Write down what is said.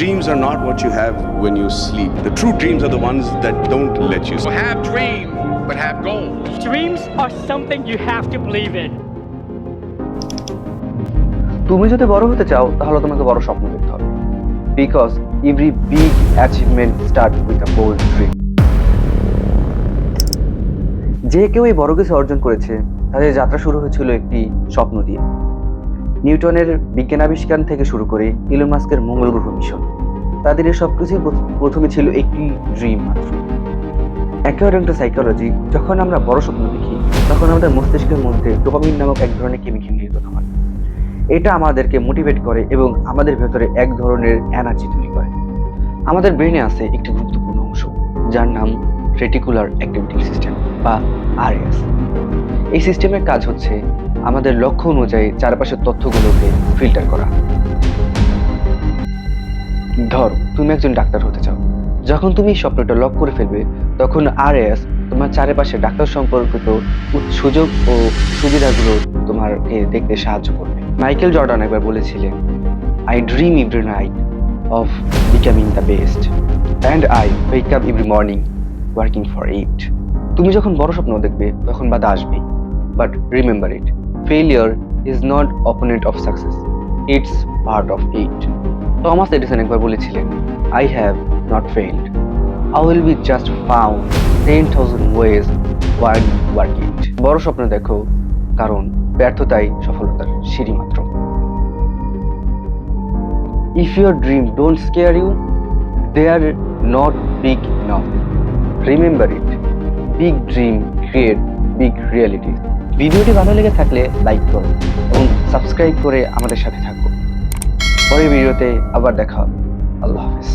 dreams are not what you have when you sleep. The true dreams are the ones that don't let you So sleep. have dreams, but have goals. Dreams are something you have to believe in. তুমি যদি বড় হতে চাও তাহলে তোমাকে বড় স্বপ্ন দেখতে হবে because every big achievement start with a bold dream যে কেউ এই বড় কিছু অর্জন করেছে তাদের যাত্রা শুরু হয়েছিল একটি স্বপ্ন দিয়ে নিউটনের বিজ্ঞান আবিষ্কার থেকে শুরু করে ইলন মাস্কের মঙ্গল গ্রহ মিশন। তাদের এই সব কিছুই প্রথমে ছিল একটি ড্রিম মাত্র। টু সাইকোলজি যখন আমরা বড় স্বপ্ন দেখি, তখন আমাদের মস্তিষ্কের মধ্যে ডোপামিন নামক এক ধরনের কেমিক্যাল নির্গত হয়। এটা আমাদেরকে মোটিভেট করে এবং আমাদের ভেতরে এক ধরনের এনার্জি তৈরি করে। আমাদের ব্রেনে আছে একটি গুরুত্বপূর্ণ অংশ, যার নাম রেটিকুলার অ্যাক্টিভিটি সিস্টেম বা আরএস এই সিস্টেমের কাজ হচ্ছে আমাদের লক্ষ্য অনুযায়ী চারপাশের তথ্যগুলোকে ফিল্টার করা। ধর, তুমি একজন ডাক্তার হতে চাও। যখন তুমি স্বপ্নটা লক করে ফেলবে, তখন আর এস তোমার চারপাশে ডাক্তার সম্পর্কিত সুযোগ ও সুবিধাগুলো তোমাকে দেখতে সাহায্য করবে। মাইকেল জর্ডান একবার বলেছিলেন I dream every night of becoming the best and I wake up every morning working for it তুমি যখন বড় স্বপ্ন দেখবে, তখন বাধা আসবে but remember it failure is not opponent of success it's part of it Thomas Edison একবার বলেছিলেন I have not failed I will be just found ten thousand ways word work it বড় স্বপ্ন দেখো, কারণ ব্যর্থতাই সফলতার সিঁড়ি মাত্র। If your dream don't scare you they are not big not remember it big dream create big reality ভিডিওটি ভালো লেগে থাকলে লাইক করুন এবং সাবস্ক্রাইব করে আমাদের সাথে থাকুন। পরের ভিডিওতে আবার দেখা আল্লাহ হাফিজ।